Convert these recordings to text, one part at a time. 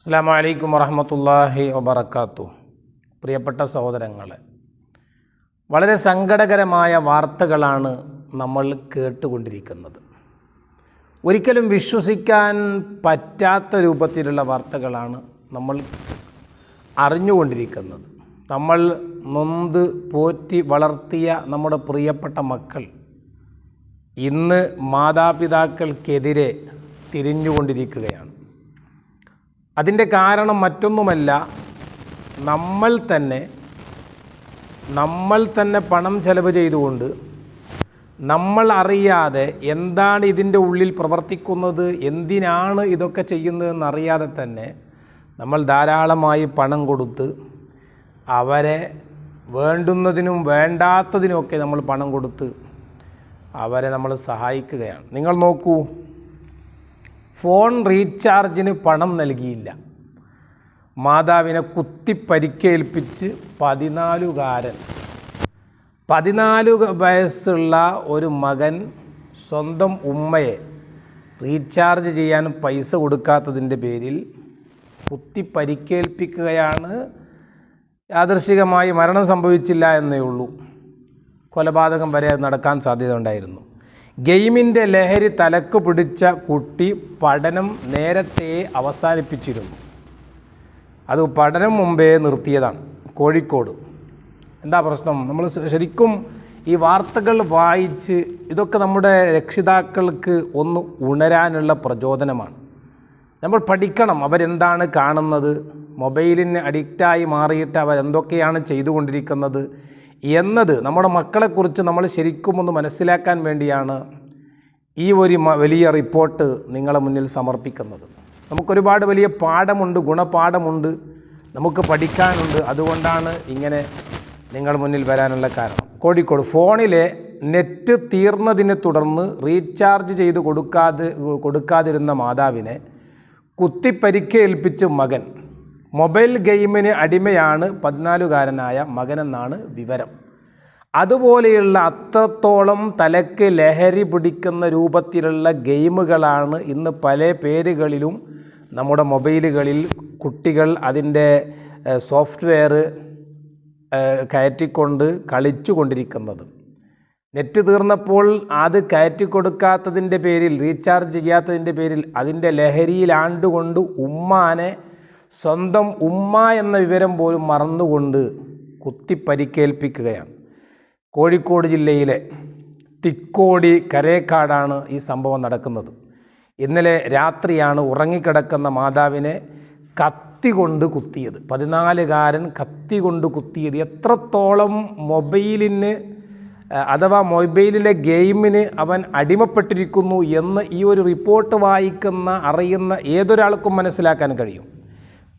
അസ്സാം വലൈക്കും വറഹമത്തല്ലാഹി വബർക്കാത്തു പ്രിയപ്പെട്ട സഹോദരങ്ങളെ വളരെ സങ്കടകരമായ വാർത്തകളാണ് നമ്മൾ കേട്ടുകൊണ്ടിരിക്കുന്നത്. ഒരിക്കലും വിശ്വസിക്കാൻ പറ്റാത്ത രൂപത്തിലുള്ള വാർത്തകളാണ് നമ്മൾ അറിഞ്ഞുകൊണ്ടിരിക്കുന്നത്. നമ്മൾ നൊന്ത് പോറ്റി വളർത്തിയ നമ്മുടെ പ്രിയപ്പെട്ട മക്കൾ ഇന്ന് മാതാപിതാക്കൾക്കെതിരെ തിരിഞ്ഞുകൊണ്ടിരിക്കുകയാണ്. അതിന്റെ കാരണം മറ്റൊന്നുമല്ല നമ്മൾ തന്നെ നമ്മൾ തന്നെ പണം ചെലവ് ചെയ്തുകൊണ്ട് നമ്മൾ അറിയാതെ എന്താണ് ഇതിന്റെ ഉള്ളിൽ പ്രവർത്തിക്കുന്നത് എന്തിനാണ് ഇതൊക്കെ ചെയ്യുന്നതെന്ന് അറിയാതെ തന്നെ നമ്മൾ ധാരാളമായി പണം കൊടുത്ത് അവരെ വേണ്ടുന്നതിനും വേണ്ടാത്തതിനുമൊക്കെ നമ്മൾ പണം കൊടുത്ത് അവരെ നമ്മൾ സഹായിക്കുകയാണ്. നിങ്ങൾ നോക്കൂ ഫോൺ റീചാർജിന് പണം നൽകിയില്ല. മാതാവിനെ കുത്തി പരിക്കേൽപ്പിച്ച് പതിനാലുകാരൻ. പതിനാല് വയസ്സുള്ള ഒരു മകൻ സ്വന്തം ഉമ്മയെ റീചാർജ് ചെയ്യാൻ പൈസ കൊടുക്കാത്തതിന്റെ പേരിൽ കുത്തി പരിക്കേൽപ്പിക്കുകയാണ് യാദൃശികമായി മരണം സംഭവിച്ചില്ല എന്നേ ഉള്ളൂ. കൊലപാതകം വരെ നടക്കാൻ സാധ്യത ഉണ്ടായിരുന്നു. ഗെയിമിന്റെ ലഹരി തലക്ക് പിടിച്ച കുട്ടി പഠനം നേരത്തെ അവസാനിപ്പിച്ചിരുന്നു. അത് പഠനം മുമ്പേ നിർത്തിയതാണ് കോഴിക്കോട്. എന്താ പ്രശ്നം? നമ്മൾ ശരിക്കും ഈ വാർത്തകൾ വായിച്ച് ഇതൊക്കെ നമ്മുടെ രക്ഷിതാക്കൾക്ക് ഒന്ന് ഉണരാനുള്ള പ്രചോദനമാണ്. നമ്മൾ പഠിക്കണം അവരെന്താണ് കാണുന്നത്? മൊബൈലിന് അഡിക്റ്റായി മാറിയിട്ട് അവരെന്തൊക്കെയാണ് ചെയ്തുകൊണ്ടിരിക്കുന്നത്? എന്നത് നമ്മുടെ മക്കളെക്കുറിച്ച് നമ്മൾ ശരിക്കും ഒന്ന് മനസ്സിലാക്കാൻ വേണ്ടിയാണ് ഈ ഒരു വലിയ റിപ്പോർട്ട് നിങ്ങളെ മുന്നിൽ സമർപ്പിക്കുന്നത്. നമുക്കൊരുപാട് വലിയ പാഠമുണ്ട് ഗുണപാഠമുണ്ട് നമുക്ക് പഠിക്കാനുണ്ട്. അതുകൊണ്ടാണ് ഇങ്ങനെ നിങ്ങൾ മുന്നിൽ വരാനുള്ള കാരണം. കോഴിക്കോട് ഫോണിലെ നെറ്റ് തീർന്നതിനെ തുടർന്ന് റീചാർജ് ചെയ്ത് കൊടുക്കാതെ കൊടുക്കാതിരുന്ന മാതാവിനെ കുത്തിപ്പരിക്കേൽപ്പിച്ച് മകൻ മൊബൈൽ ഗെയിമിന് അടിമയാണ് പതിനാലുകാരനായ മകനെന്നാണ് വിവരം. അതുപോലെയുള്ള അത്രത്തോളം തലക്ക് ലഹരി പിടിക്കുന്ന രൂപത്തിലുള്ള ഗെയിമുകളാണ് ഇന്ന് പല പേരുകളിലും നമ്മുടെ മൊബൈലുകളിൽ കുട്ടികൾ അതിന്റെ സോഫ്റ്റ്വെയർ കയറ്റിക്കൊണ്ട് കളിച്ചു കൊണ്ടിരിക്കുന്നത് നെറ്റ് തീർന്നപ്പോൾ അത് കയറ്റി കൊടുക്കാത്തതിന്റെ പേരിൽ റീചാർജ് ചെയ്യാത്തതിന്റെ പേരിൽ അതിന്റെ ലഹരിയിലാണ്ടുകൊണ്ട് ഉമ്മാനെ സ്വന്തം ഉമ്മ എന്ന വിവരം പോലും മറന്നുകൊണ്ട് കുത്തി പരിക്കേൽപ്പിക്കുകയാണ് കോഴിക്കോട് ജില്ലയിലെ തിക്കോടി കരേക്കാടാണ് ഈ സംഭവം നടക്കുന്നത്. ഇന്നലെ രാത്രിയാണ് ഉറങ്ങിക്കിടക്കുന്ന മാതാവിനെ കത്തി കൊണ്ട് കുത്തിയത്. പതിനാലുകാരൻ കത്തി കൊണ്ട് കുത്തിയത്. എത്രത്തോളം മൊബൈലിന് അഥവാ മൊബൈലിലെ ഗെയിമിന് അവൻ അടിമപ്പെട്ടിരിക്കുന്നു എന്ന് ഈ ഒരു റിപ്പോർട്ട് വായിക്കുന്ന അറിയുന്ന ഏതൊരാൾക്കും മനസ്സിലാക്കാൻ കഴിയും.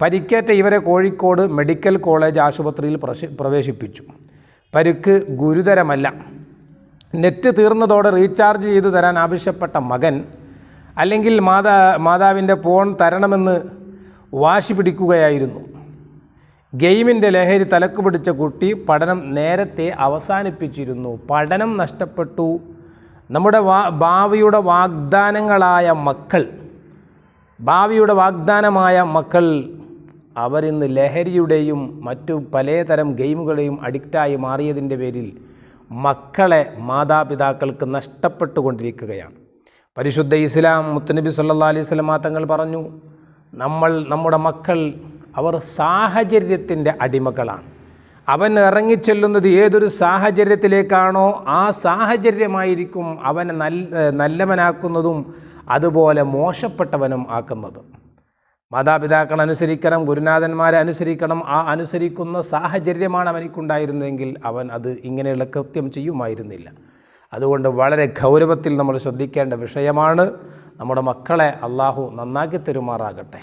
പരിക്കേറ്റ ഇവരെ കോഴിക്കോട് മെഡിക്കൽ കോളേജ് ആശുപത്രിയിൽ പ്രവേശിപ്പിച്ചു. പരുക്ക് ഗുരുതരമല്ല. നെറ്റ് തീർന്നതോടെ റീചാർജ് ചെയ്തു തരാൻ ആവശ്യപ്പെട്ട മകൻ അല്ലെങ്കിൽ മാതാ മാതാവിന്റെ ഫോൺ തരണമെന്ന് വാശി പിടിക്കുകയായിരുന്നു. ഗെയിമിന്റെ ലഹരി തലക്ക് പിടിച്ച കുട്ടി പഠനം നേരത്തെ അവസാനിപ്പിച്ചിരുന്നു. പഠനം നഷ്ടപ്പെട്ടു. നമ്മുടെ വാ ഭാവിയുടെ വാഗ്ദാനങ്ങളായ മക്കൾ ഭാവിയുടെ വാഗ്ദാനമായ മക്കൾ അവരിന്ന് ലഹരിയുടെയും മറ്റു പലതരം ഗെയിമുകളെയും അഡിക്റ്റായി മാറിയതിന്റെ പേരിൽ മക്കളെ മാതാപിതാക്കൾക്ക് നഷ്ടപ്പെട്ടുകൊണ്ടിരിക്കുകയാണ്. പരിശുദ്ധ ഇസ്ലാം മുത്തുനബി സല്ലാ അലൈഹി സ്വലമാ തങ്ങൾ പറഞ്ഞു നമ്മൾ നമ്മുടെ മക്കൾ അവർ സാഹചര്യത്തിന്റെ അടിമകളാണ്. അവൻ ഇറങ്ങിച്ചെല്ലുന്നത് ഏതൊരു സാഹചര്യത്തിലേക്കാണോ ആ സാഹചര്യമായിരിക്കും അവനെ നല്ല നല്ലവനാക്കുന്നതും അതുപോലെ മോശപ്പെട്ടവനും ആക്കുന്നതും. മാതാപിതാക്കൾ അനുസരിക്കണം ഗുരുനാഥന്മാരെ അനുസരിക്കണം ആ അനുസരിക്കുന്ന സാഹചര്യമാണ് അവനിക്കുണ്ടായിരുന്നതെങ്കിൽ അവൻ അത് ഇങ്ങനെയുള്ള കൃത്യം ചെയ്യുമായിരുന്നില്ല. അതുകൊണ്ട് വളരെ ഗൗരവത്തിൽ നമ്മൾ ശ്രദ്ധിക്കേണ്ട വിഷയമാണ് നമ്മുടെ മക്കളെ അള്ളാഹു നന്നാക്കി തരുമാറാകട്ടെ.